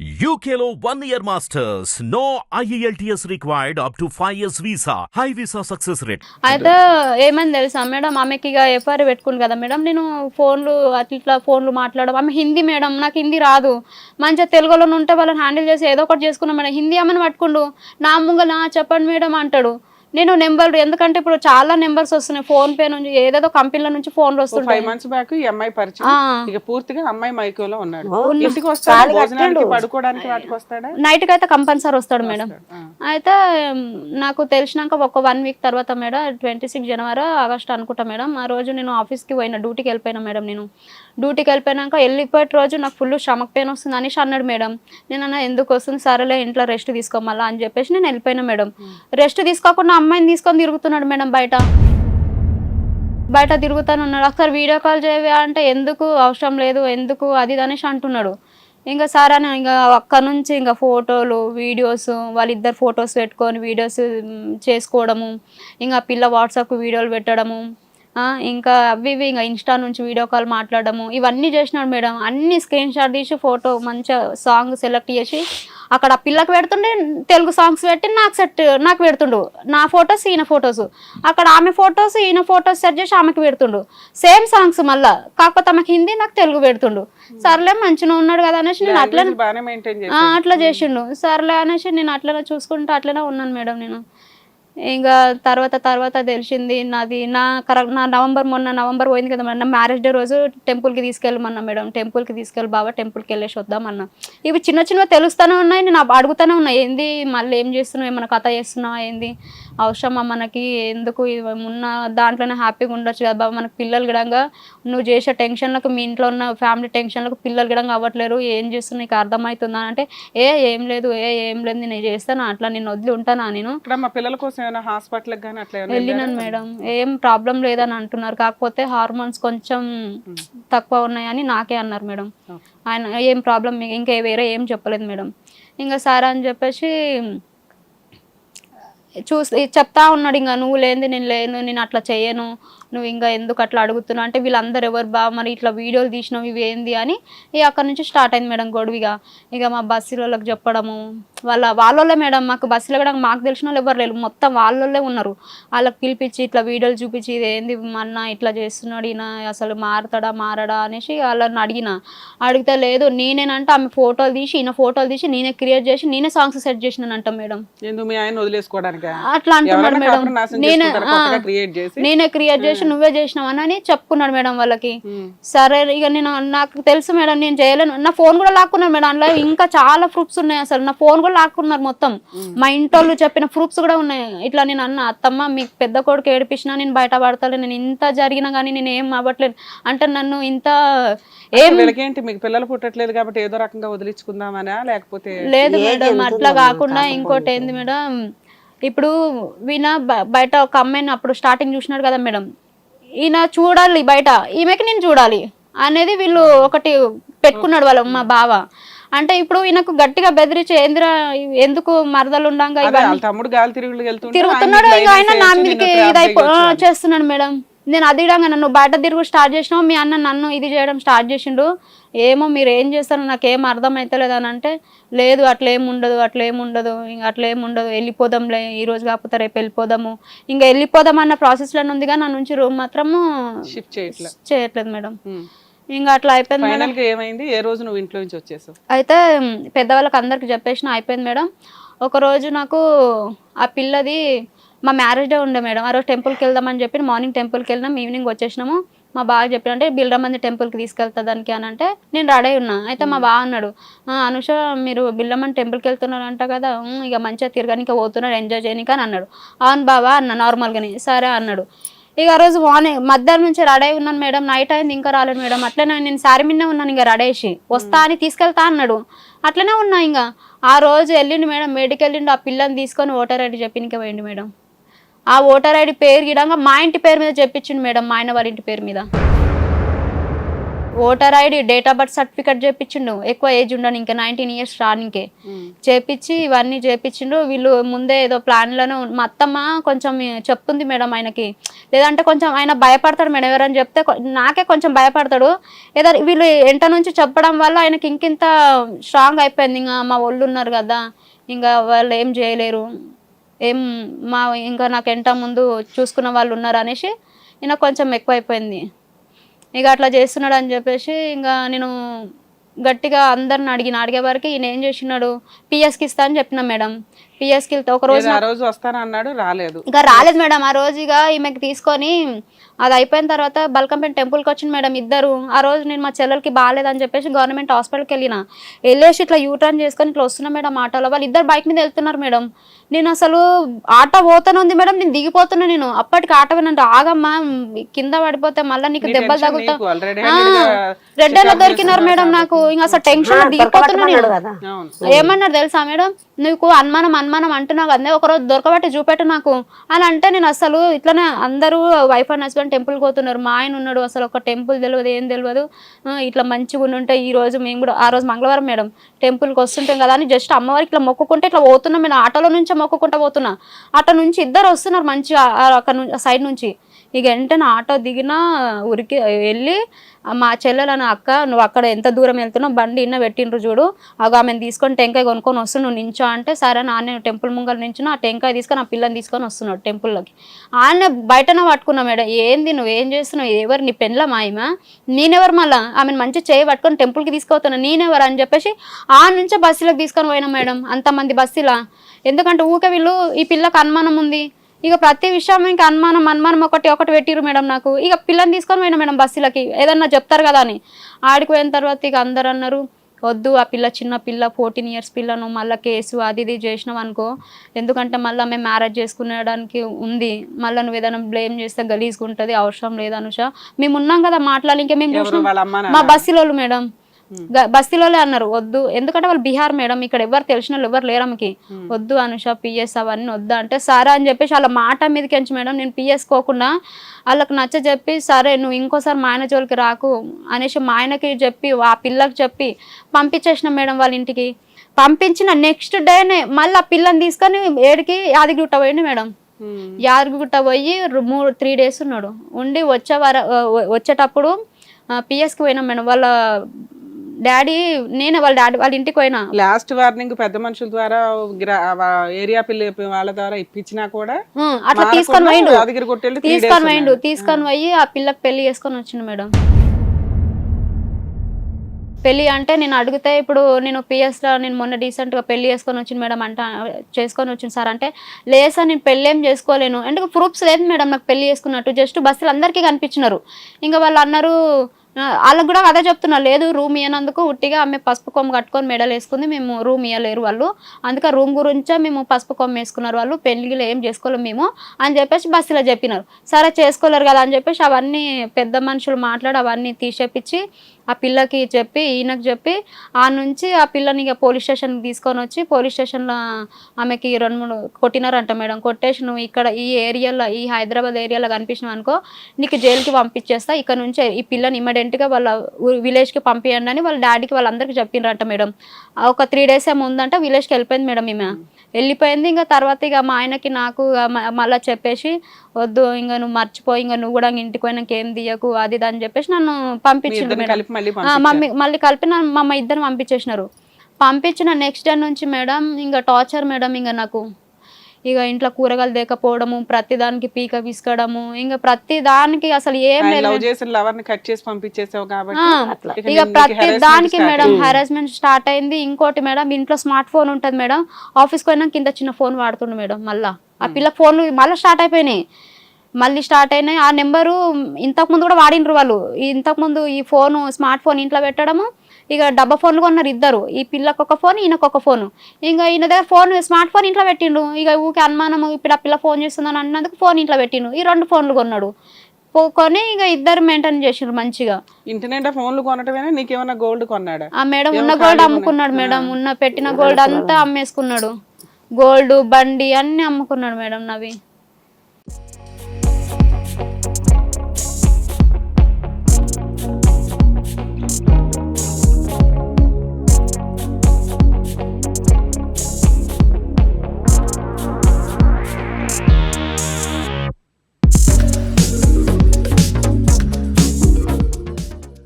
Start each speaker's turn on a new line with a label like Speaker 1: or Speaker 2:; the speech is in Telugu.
Speaker 1: యూకేలో one year masters no IELTS required up to five years visa high visa success rate
Speaker 2: అయితే ఏమని తెలుసా మేడం? ఆమెకి ఇక ఎఫ్ఐఆర్ పెట్టుకుంది కదా మేడం. నేను ఫోన్లు అట్లా ఇట్లా ఫోన్లు మాట్లాడడం. ఆమె హిందీ మేడం. నాకు హిందీ రాదు. మంచిగా తెలుగులో ఉంటే వాళ్ళని హ్యాండిల్ చేసి ఏదో ఒకటి చేసుకున్నాం మేడం. హిందీ ఆమెను పట్టుకుండు. నా ముంగ నా చెప్పండి మేడం అంటాడు. నేను నెంబర్ ఎందుకంటే ఇప్పుడు చాలా నెంబర్స్ వస్తున్నాయి. ఫోన్ పే నుంచి ఏదేదో కంపెనీల నుంచి ఫోన్లు
Speaker 3: ఫైవ్
Speaker 2: వస్తుంటాయి.
Speaker 3: మంత్స్ బ్యాక్ ఈ అమ్మాయి పరిచయం. ఇక పూర్తిగా అమ్మాయి మైకోలో ఉన్నాడు.
Speaker 4: ఉన్న-
Speaker 3: ఇంటికి వస్తాడు
Speaker 4: తాళి
Speaker 3: భోజనానికి
Speaker 4: కట్టాడు.
Speaker 3: పడుకోవడానికి వాటికి వస్తాడా?
Speaker 2: నైట్కి అయితే కంపల్సరీ వస్తాడు మేడం. అయితే నాకు తెలిసినాక ఒక వన్ వీక్ తర్వాత మేడం ట్వంటీ సిక్స్ జనవరి ఆగస్ట్ అనుకుంటా మేడం. ఆ రోజు నేను ఆఫీస్కి పోయిన డ్యూటీకి వెళ్ళిపోయినా మేడం నేను. డ్యూటీకి వెళ్ళిపోయినాక వెళ్ళిపోయే రోజు నాకు ఫుల్ స్టమక్ పెయిన్ వస్తుంది అనేసి అన్నాడు మేడం. నేను అన్న ఎందుకు వస్తుంది? సరేలే ఇంట్లో రెస్ట్ తీసుకోమల్లా అని చెప్పేసి నేను వెళ్ళిపోయినా మేడం. రెస్ట్ తీసుకోకుండా అమ్మాయిని తీసుకొని తిరుగుతున్నాడు మేడం బయట. బయట తిరుగుతాను ఉన్నాడు ఒకసారి వీడియో కాల్ చేయవే అంటే ఎందుకు? అవసరం లేదు. ఎందుకు? అది అనేసి అంటున్నాడు. ఇంకా సరే అని ఇంకా అక్కడ నుంచి ఇంకా ఫోటోలు వీడియోస్ వాళ్ళిద్దరు ఫొటోస్ పెట్టుకొని వీడియోస్ చేసుకోవడము ఇంకా పిల్ల వాట్సాప్ వీడియోలు పెట్టడము ఇంకా అవి ఇవి ఇంకా ఇన్స్టా నుంచి వీడియో కాల్ మాట్లాడడము ఇవన్నీ చేసినాడు మేడం. అన్ని స్క్రీన్ షాట్ తీసి ఫోటో మంచిగా సాంగ్ సెలెక్ట్ చేసి అక్కడ పిల్లకి పెడుతుండే తెలుగు సాంగ్స్ పెట్టి నాకు సెట్ నాకు పెడుతుండు. నా ఫొటోస్ ఈయన ఫొటోస్ అక్కడ ఆమె ఫొటోస్ ఈయన ఫొటోస్ సెట్ చేసి ఆమెకి పెడుతుండు. సేమ్ సాంగ్స్ మళ్ళా. కాకపోతే ఆమెకి హిందీ నాకు తెలుగు పెడుతుండు. సర్లే మంచిగా ఉన్నాడు కదా అనేసి నేను అట్లా అట్లా చేసిండు. సర్లే అనేసి నేను అట్లనే చూసుకుంటూ అట్లనే ఉన్నాను మేడం నేను. ఇంకా తర్వాత తర్వాత తెలిసింది నాది నా కరెక్ట్ నా నవంబర్ మొన్న నవంబర్ పోయింది కదా నా మ్యారేజ్ డే రోజు టెంపుల్కి తీసుకెళ్ళమన్నా మేడం. టెంపుల్కి తీసుకెళ్ళి బాబా టెంపుల్కి వెళ్ళేసి వద్దామన్నా. ఇవి చిన్న చిన్న తెలుస్తూనే ఉన్నాయి నేను అడుగుతూనే ఉన్నాయి ఏంది మళ్ళీ ఏం చేస్తున్నావు? ఏమైనా కథ చేస్తున్నావు? ఏంది? అవసరమా? మనకి ఎందుకు ఉన్న దాంట్లోనే హ్యాపీగా ఉండొచ్చు కదా బాబా. మనకి పిల్లలు గిడంగా నువ్వు చేసే టెన్షన్లకు మీ ఇంట్లో ఉన్న ఫ్యామిలీ టెన్షన్లకు పిల్లలు గిడంగా అవ్వట్లేరు. ఏం చేస్తున్నా నీకు అర్థమవుతుందా? అంటే ఏ ఏం లేదు ఏ ఏం లేదు నేను చేస్తాను అట్లా నేను వదిలి ఉంటానా నేను?
Speaker 3: మా పిల్లల కోసం ఏమైనా హాస్పిటల్ కానీ అట్లా
Speaker 2: వెళ్ళినాను మేడం. ఏం ప్రాబ్లం లేదని అంటున్నారు. కాకపోతే హార్మోన్స్ కొంచెం తక్కువ ఉన్నాయని నాకే అన్నారు మేడం. ఆయన ఏం ప్రాబ్లం ఇంకా వేరే ఏం చెప్పలేదు మేడం. ఇంకా సార్ అని చెప్పేసి చూసి చెప్తా ఉన్నాడు ఇంకా నువ్వు లేనిది నేను లేను నేను అట్లా చేయను నువ్వు ఇంకా ఎందుకు అట్లా అడుగుతున్నావు? అంటే వీళ్ళందరూ ఎవరు బా మరి ఇట్లా వీడియోలు తీసినావు ఇవి ఏంది అని ఇక అక్కడ నుంచి స్టార్ట్ అయింది మేడం గొడవిగా ఇక మా బస్సు వాళ్ళకి చెప్పడము వాళ్ళ వాళ్ళోళ్ళే మేడం మాకు బస్సులో కూడా మాకు తెలిసిన వాళ్ళు ఎవరు లేరు. మొత్తం వాళ్ళోళ్ళే ఉన్నారు. వాళ్ళకి పిలిపించి ఇట్లా వీడియోలు చూపించి ఇది ఏంది మొన్న ఇట్లా చేస్తున్నాడు ఈయన అసలు మారతాడా మారడా అనేసి వాళ్ళని అడిగిన. అడిగితే లేదు నేనేనంటే ఆమె ఫోటోలు తీసి ఈయన ఫోటోలు తీసి నేనే క్రియేట్ చేసి నేనే సాంగ్స్ సెట్ చేసినానంట మేడం. అట్లా అంటున్నాడు మేడం. నేనే. నేనే క్రియేట్ చేసి నువ్వే చేసినావు అని చెప్పుకున్నాడు మేడం వాళ్ళకి. సరే ఇక నేను నాకు తెలుసు మేడం నేను చేయలేను. నా ఫోన్ కూడా లాక్కున్నాను మేడం అందులో ఇంకా చాలా ప్రూఫ్స్ ఉన్నాయి అసలు. నా ఫోన్ కూడా లాక్కున్నారు మొత్తం. మా ఇంటోళ్ళు చెప్పిన ప్రూఫ్స్ కూడా ఉన్నాయి. ఇట్లా నేను అన్న అత్తమ్మ మీకు పెద్ద కొడుకు ఏడిపించినా నేను బయట పడతాను నేను ఇంత జరిగినా కానీ నేను ఏం అవ్వట్లేదు. అంటే నన్ను ఇంత ఏం
Speaker 3: వీళ్ళకేంటి? మీకు పిల్లలు పుట్టట్లేదు కాబట్టి ఏదో రకంగా వదిలించుకుందామనా? లేకపోతే
Speaker 2: లేదు మేడం అట్లా? కాకుండా ఇంకోటి ఏంది మేడం ఇప్పుడు వీణ బయట ఒక అమ్మాయిని అప్పుడు స్టార్టింగ్ చూసినాడు కదా మేడం. ఈయన చూడాలి బయట ఈమెకి నేను చూడాలి అనేది వీళ్ళు ఒకటి పెట్టుకున్నాడు వాళ్ళ మా బావ. అంటే ఇప్పుడు ఈయనకు గట్టిగా బెదిరించి ఏందిరా ఎందుకు మరదలు ఉండంగా
Speaker 3: తమ్ముడు గాలి
Speaker 2: తిరుగుతున్నాడు
Speaker 3: ఆయన
Speaker 2: నా మీదకి ఇదైపో
Speaker 3: అని.
Speaker 2: చేస్తున్నాడు మేడం. నేను అది ఇడంగా నన్ను బయట తిరుగు స్టార్ట్ చేసినావు మీ అన్న నన్ను ఇది చేయడం స్టార్ట్ చేసిండు. ఏమో మీరు ఏం చేస్తారో నాకు ఏం అర్థం అవుతలేదు అని అంటే లేదు అట్లా ఏం ఉండదు అట్లా ఏం ఉండదు ఇంకా అట్లా ఏం ఉండదు వెళ్ళిపోదాంలే ఈ రోజు కాకపోతే రేపు వెళ్ళిపోదాము. ఇంకా వెళ్ళిపోదాం అన్న ప్రాసెస్లోనే ఉందిగా నా నుంచి రూమ్ మాత్రము
Speaker 3: షిఫ్ట్ చేయట్లే.
Speaker 2: చేయట్లేదు మేడం. ఇంకా అట్లా అయిపోయింది మేడం.
Speaker 3: ఏమైంది? ఏ రోజు నువ్వు ఇంట్లో నుంచి వచ్చేసావు?
Speaker 2: అయితే పెద్దవాళ్ళకి అందరికి చెప్పేసిన అయిపోయింది మేడం. ఒక రోజు నాకు ఆ పిల్లది మా మ్యారేజ్ డే ఉండే మేడం. ఆ రోజు టెంపుల్కి వెళ్దామని చెప్పి మార్నింగ్ టెంపుల్కి వెళ్ళినాం ఈవినింగ్ వచ్చేసినాము. మా బాగా చెప్పిన అంటే బిల్డమంది టెంపుల్కి తీసుకెళ్తా దానికి అని అంటే నేను రెడీ ఉన్నా. అయితే మా బావ అన్నాడు అనుష మీరు బిల్లమని టెంపుల్కి వెళ్తున్నారంట కదా ఇక మంచిగా తిరగడానికి పోతున్నారు ఎంజాయ్ చేయడానికి అని అన్నాడు. అవును బావా అన్న నార్మల్గానే సరే అన్నాడు. ఇక ఆ రోజు మార్నింగ్ మధ్యాహ్నం నుంచి రెడీ అయి ఉన్నాను మేడం నైట్ అయింది ఇంకా రాలేదు మేడం అట్లనే నేను సారీ మిన్నే ఉన్నాను ఇంకా రెడీ వస్తా అని తీసుకెళ్తా అన్నాడు. అట్లనే ఉన్నా ఇంకా. ఆ రోజు వెళ్ళిండు మేడం మేడికి వెళ్ళిండు ఆ పిల్లని తీసుకొని ఓటర్ అని చెప్పి ఇంకా పోయిండు మేడం. ఆ ఓటర్ ఐడి పేరు గిడంగా మా ఇంటి పేరు మీద చెప్పించిండు మేడం మా ఆయన వాళ్ళ ఇంటి పేరు మీద. Voter ID date of birth certificate చేపించిండు ఎక్కువ ఏజ్ ఉండను ఇంకా నైన్టీన్ ఇయర్స్ రానికే చేపించి ఇవన్నీ చేపించిండు వీళ్ళు ముందే ఏదో ప్లాన్లను మా అత్తమ్మ కొంచెం చెప్తుంది మేడం ఆయనకి. లేదంటే కొంచెం ఆయన భయపడతాడు మేడం ఎవరైనా చెప్తే నాకే కొంచెం భయపడతాడు. ఏదో వీళ్ళు ఎంట నుంచి చెప్పడం వల్ల ఆయనకి ఇంకింత స్ట్రాంగ్ అయిపోయింది. ఇంకా మా ఒళ్ళు ఉన్నారు కదా ఇంకా వాళ్ళు ఏం చేయలేరు. ఏం మా ఇంకా నాకు ఎంట ముందు చూసుకున్న వాళ్ళు ఉన్నారు అనేసి ఈయన కొంచెం ఎక్కువైపోయింది. ఇక అట్లా చేస్తున్నాడు అని చెప్పేసి ఇంకా నేను గట్టిగా అందరిని అడిగిన అడిగే వరకు ఈయన ఏం చేసినాడు? పిఎస్కి ఇస్తా అని చెప్పిన మేడం. పిఎస్కి వెళ్తే ఒక రోజు
Speaker 3: ఆ రోజు వస్తానన్నాడు రాలేదు.
Speaker 2: ఇంకా రాలేదు మేడం. ఆ రోజు ఇక ఈమెకి తీసుకొని అది అయిపోయిన తర్వాత బల్కంపేట టెంపుల్కి వచ్చింది మేడం ఇద్దరు. ఆ రోజు నేను మా చెల్లెలకి బాగాలేదని చెప్పేసి గవర్నమెంట్ హాస్పిటల్కి వెళ్ళిన. వెళ్ళేసి ఇట్లా యూటర్న్ చేసుకొని ఇట్లా వస్తున్నా మేడం ఆటోలో. వాళ్ళు ఇద్దరు బైక్ మీద వెళ్తున్నారు మేడం. నేను అసలు ఆటో పోతానే ఉంది మేడం. నేను దిగిపోతున్నా నేను. అప్పటికి ఆటో వినంటే ఆగమ్మా కింద పడిపోతే మళ్ళీ నీకు దెబ్బలు తగ్గుతా
Speaker 3: నీకు. already
Speaker 2: ఆ,
Speaker 3: handed గా
Speaker 2: రెడ్లో
Speaker 3: చికాకు
Speaker 2: దొరికినారు మేడం నాకు. ఇంకా అసలు టెన్షన్ దిగిపోతున్నా నేను. ఏమన్నారు తెలుసా మేడం? నీకు అనుమానం అనుమానం అంటున్నావు కదా ఒకరోజు దొరకబట్టి చూపెట్టు నాకు అని అంటే నేను అసలు ఇట్లనే అందరూ వైఫ్ అండ్ హస్బెండ్ టెంపుల్కి పోతున్నారు. మా ఆయన ఉన్నాడు అసలు ఒక టెంపుల్ తెలియదు ఏం తెలియదు ఇట్లా మంచిగా ఉంటే ఈ రోజు మేము కూడా ఆ రోజు మంగళవారం మేడం టెంపుల్కి వస్తుంటాం కదా అని జస్ట్ అమ్మవారికి ఇట్లా మొక్కుకుంటే ఇట్లా పోతున్నాం. నేను ఆటోలో నుంచే మొక్కుకుంటా పోతున్నా. ఆటో నుంచి ఇద్దరు వస్తున్నారు మంచిగా అక్కడ నుంచి సైడ్ నుంచి. ఇక వెంటనే ఆటో దిగినా ఉరికి వెళ్ళి మా మా చెల్లెలను అక్క నువ్వు అక్కడ ఎంత దూరం వెళ్తున్నావు? బండి ఇన్న పెట్టిండ్రు చూడు. అగ ఆమెను తీసుకొని టెంకాయ కొనుక్కొని వస్తు నువ్వు నించో అంటే సరే నాన్న టెంపుల్ ముంగలు నించున్నా ఆ టెంకాయ తీసుకొని ఆ పిల్లని తీసుకొని వస్తున్నాడు టెంపుల్లోకి. ఆయన బయటనే పట్టుకున్నా మేడం. ఏంది నువ్వు ఏం చేస్తున్నావు? ఎవరు నీ పెండ్ల మాయమా నేనెవరు మళ్ళా? ఆమెను మంచి చేయి పట్టుకొని టెంపుల్కి తీసుకుపోతున్నా. నేనెవరు? అని చెప్పేసి ఆ నుంచే బస్సులోకి తీసుకొని పోయినా మేడం. అంతమంది బస్సులా. ఎందుకంటే ఊకే వీళ్ళు ఈ పిల్లకు అనుమానం ఉంది. ఇక ప్రతి విషయం ఇంకా అనుమానం అనుమానం ఒకటి ఒకటి పెట్టిరు మేడం నాకు. ఇక పిల్లని తీసుకొని పోయినా మేడం బస్సులకి ఏదన్నా చెప్తారు కదా అని. ఆడికి పోయిన తర్వాత ఇక అందరు అన్నారు వద్దు ఆ పిల్ల చిన్న పిల్ల ఫోర్టీన్ ఇయర్స్ పిల్లను మళ్ళీ కేసు అది ఇది చేసినావు అనుకో. ఎందుకంటే మళ్ళీ మేము మ్యారేజ్ చేసుకునేడానికి ఉంది. మళ్ళీ నువ్వు ఏదైనా బ్లేమ్ చేస్తే గలీజ్గా ఉంటుంది అవసరం లేదు అనుష. మేము ఉన్నాం కదా మాట్లాడి ఇంకా మేము చూసినాం. మా బస్సులోళ్ళు మేడం. బస్తీలోనే అన్నారు వద్దు. ఎందుకంటే వాళ్ళు బీహార్ మేడం ఇక్కడ ఎవరు తెలిసిన వాళ్ళు ఎవరు లేరు ఆమెకి. వద్దు అనుష పిఎస్ అవన్నీ వద్దు అంటే సరే అని చెప్పేసి వాళ్ళ మాట మీదకి ఎంచి మేడం నేను పిఎస్ కోకుండా వాళ్ళకి నచ్చ చెప్పి సరే నువ్వు ఇంకోసారి మా ఆయన జోలికి రాకు అనేసి మా ఆయనకి చెప్పి ఆ పిల్లకి చెప్పి పంపించేసిన మేడం వాళ్ళ ఇంటికి. పంపించిన నెక్స్ట్ డేనే మళ్ళీ ఆ పిల్లని తీసుకొని ఏడికి యాదగిరిగుట్ట పోయింది మేడం. యాదగిరిగుట్ట పోయి మూడు త్రీ డేస్ ఉన్నాడు. ఉండి వచ్చే వార వచ్చేటప్పుడు పిఎస్కి పోయినాం మేడం. వాళ్ళ డాడీ నేనే వాళ్ళ డాడీ వాళ్ళ ఇంటికి పోయినా.
Speaker 3: లాస్ట్ వార్నింగ్ పెద్ద మనుషుల ద్వారా ఏరియా పిల్ల వాళ్ళ ద్వారా ఇప్పించినా కూడా
Speaker 2: అట్లా తీసుకొని పోయిండు. తీసుకొని పోయిండు. తీసుకొని పోయి ఆ పిల్లకి పెళ్ళి చేసుకొని వచ్చిండు మేడం. పెళ్ళి అంటే నేను అడిగితే ఇప్పుడు నేను పిఎస్లో నేను మొన్న decent గా పెళ్ళి చేసుకొని వచ్చింది మేడం అంటే చేసుకొని వచ్చింది సార్ అంటే లేదు సార్ నేను పెళ్ళి ఏం చేసుకోలేను. ఎందుకు ప్రూఫ్స్ లేదు మేడం నాకు పెళ్ళి చేసుకున్నట్టు జస్ట్ బస్సులు అందరికీ కనిపించినారు. ఇంకా వాళ్ళు అన్నారు వాళ్ళకి కూడా అదే చెప్తున్నా. లేదు రూమ్ ఇయ్యనందుకు ఉట్టిగా ఆమె పసుపు కొమ్మ కట్టుకొని మెడలు వేసుకుంది. మేము రూమ్ ఇయ్యలేరు వాళ్ళు. అందుకే రూమ్ గురించే మేము పసుపు కొమ్మ వేసుకున్నారు వాళ్ళు. పెళ్ళిలో ఏం చేసుకోలేము మేము అని చెప్పేసి బస్సులో చెప్పినారు. సరే చేసుకోలేరు కదా అని చెప్పేసి అవన్నీ పెద్ద మనుషులు మాట్లాడి అవన్నీ తీసేపించి ఆ పిల్లకి చెప్పి ఈయనకు చెప్పి ఆ నుంచి ఆ పిల్లని ఇక పోలీస్ స్టేషన్కి తీసుకొని వచ్చి పోలీస్ స్టేషన్లో ఆమెకి రెండు మూడు కొట్టినారంట మేడం. కొట్టేసి నువ్వు ఇక్కడ ఈ ఏరియాలో ఈ హైదరాబాద్ ఏరియాలో కనిపించినావు అనుకో నీకు జైలుకి పంపించేస్తా. ఇక్కడ నుంచి ఈ పిల్లని ఇమ్మీడియట్గా వాళ్ళ విలేజ్కి పంపించండి అని వాళ్ళ డాడీకి వాళ్ళందరికీ చెప్పిండ్రంట మేడం. ఒక త్రీ డేస్ ఏమో ఉందంట విలేజ్కి వెళ్ళిపోయింది మేడం ఈమె. వెళ్ళిపోయింది ఇంకా తర్వాత ఇక మా ఆయనకి నాకు మళ్ళా చెప్పేసి వద్దు ఇంకా నువ్వు మర్చిపోయి ఇంకా నువ్వు కూడా ఇంటికి పోయినాక ఏం తీయకు అది ఇది అని చెప్పేసి నన్ను
Speaker 3: ఇద్దరిని
Speaker 2: మేడం. మమ్మీ మళ్ళీ కలిపి నన్ను మా అమ్మ ఇద్దరు పంపించేసినారు. పంపించిన నెక్స్ట్ డే నుంచి మేడం ఇంకా టార్చర్ మేడం ఇంకా నాకు ఇక ఇంట్లో కూరగాయలు లేకపోవడము ప్రతి దానికి పీక విసుకోవడము ఇంకా ప్రతి దానికి అసలు ఏం.
Speaker 3: ఇక
Speaker 2: ప్రతి దానికి మేడం. హెరాస్మెంట్ స్టార్ట్ అయింది. ఇంకోటి మేడం ఇంట్లో స్మార్ట్ ఫోన్ ఉంటుంది మేడం. ఆఫీస్కి పోయినా కింద చిన్న ఫోన్ వాడుతుండు మేడం మళ్ళా. ఆ పిల్ల ఫోన్లు మళ్ళీ స్టార్ట్ అయిపోయినాయి. మళ్ళీ స్టార్ట్ అయినాయి. ఆ నెంబరు ఇంతకు ముందు కూడా వాడిండ్రు వాళ్ళు. ఈ ఇంతకు ముందు ఈ ఫోన్ స్మార్ట్ ఫోన్ ఇంట్లో పెట్టడము ఇక డబ్బా ఫోన్లు కొన్నారు ఇద్దరు. ఈ పిల్లకి ఒక ఫోన్ ఈయనకు ఒక ఫోన్. ఇంకా ఈయన దగ్గర ఫోన్ స్మార్ట్ ఫోన్ ఇంట్లో పెట్టిండు. ఇక ఊకే అనుమానం ఇప్పుడు ఆ పిల్ల ఫోన్ చేస్తుందని అన్నందుకు ఫోన్ ఇంట్లో పెట్టిండు. ఈ రెండు ఫోన్లు కొన్నాడు. కొని ఇక ఇద్దరు మెయింటైన్ చేసిండ్రు మంచిగా.
Speaker 3: ఇంటి నిండా ఫోన్లు కొనటమేనా? నీకేమైనా గోల్డ్ కొన్నాడా?
Speaker 2: ఆ మేడం ఉన్న గోల్డ్. అమ్ముకున్నాడు. మేడం. ఉన్న పెట్టిన గోల్డ్ అంతా అమ్మేసుకున్నాడు. గోల్డ్ బండి అన్ని అమ్ముకున్నాడు మేడం నవి